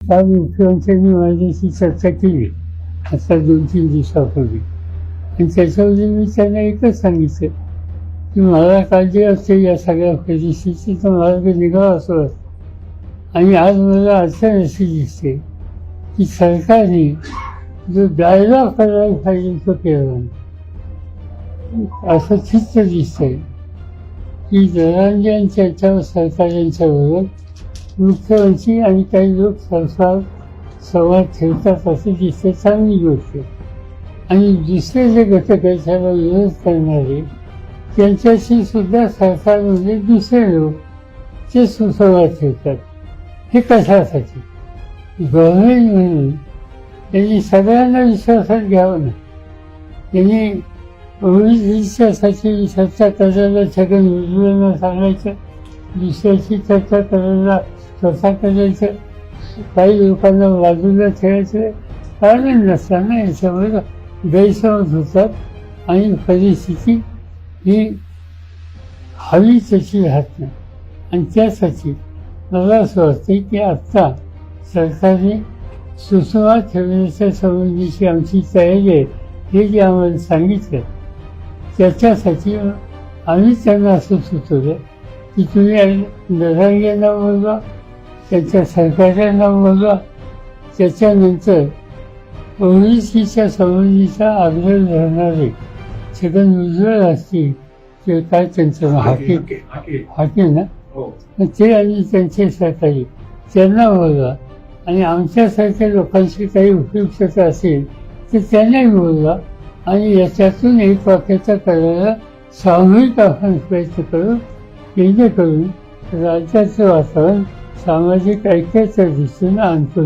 त्या मुख्यमंत्र्यांनी माझ्याशी चर्चा केली आता दोन तीन दिवसापूर्वी. आणि त्याच्यामध्ये मी त्यांना एकच सांगितलं की मला काळजी असते या सगळ्या परिस्थितीची तर मला काही असं वाटतं आणि आज मला अडचण अशी दिसते की सरकारने जो द्यायला करायला पाहिजे तो केला नाही. असं चित्त दिसतंय की जरांजन चर्चा सरकारांच्याबरोबर मुख्यमंत्री आणि काही लोक संसार संवाद ठेवतात असे दिसते चांगली गोष्ट आणि दुसरे जे घटक आहेत त्याला विरोध करणारे त्यांच्याशी सुद्धा सरकारमध्ये दुसरे लोक ते सुसंवाद ठेवतात हे कशासाठी? गव्हर्नमेंट म्हणून त्यांनी सगळ्यांना विश्वासात घ्यावं ना. त्यांनी ओळखीच्यासाठी चर्चा करायला छगन भुजबळांना सांगायचं दुसऱ्याची चर्चा करायला स्वतः करायचं. काही लोकांना बाजूला ठेवायचं. कारण नसताना याच्यावर गैरसमज होतात. आणि परिस्थिती ही हवी तशी राहत नाही. आणि त्यासाठी मला असं वाटते की आत्ता सरकारने सुसंवाद ठेवण्याच्या संबंधीची आमची तयारी आहे. हे जे आम्हाला सांगितलं त्याच्यासाठी आम्ही त्यांना असं सुचवलं की तुम्ही नरांग्यांना बोलवा त्यांच्या सरकारांना बोलवा त्याच्यानंतर ओबीसीच्या संबंधीचा आग्रह धरणारे छगन भुजबळ असतील ते काय त्यांचं नाव? हाकीम हाकीम ना? मग ते आणि त्यांचे सहकारी त्यांना बोलवा. आणि आमच्यासारख्या लोकांची काही उपयुक्तता असेल तर त्यांनाही बोलवा. आणि याच्यातून एक वाक्याचा करायला सामूहिक आपण प्रयत्न करू जेणेकरून राज्याचं वातावरण सामाजिक ऐक्याच्या दिशेनं आणतो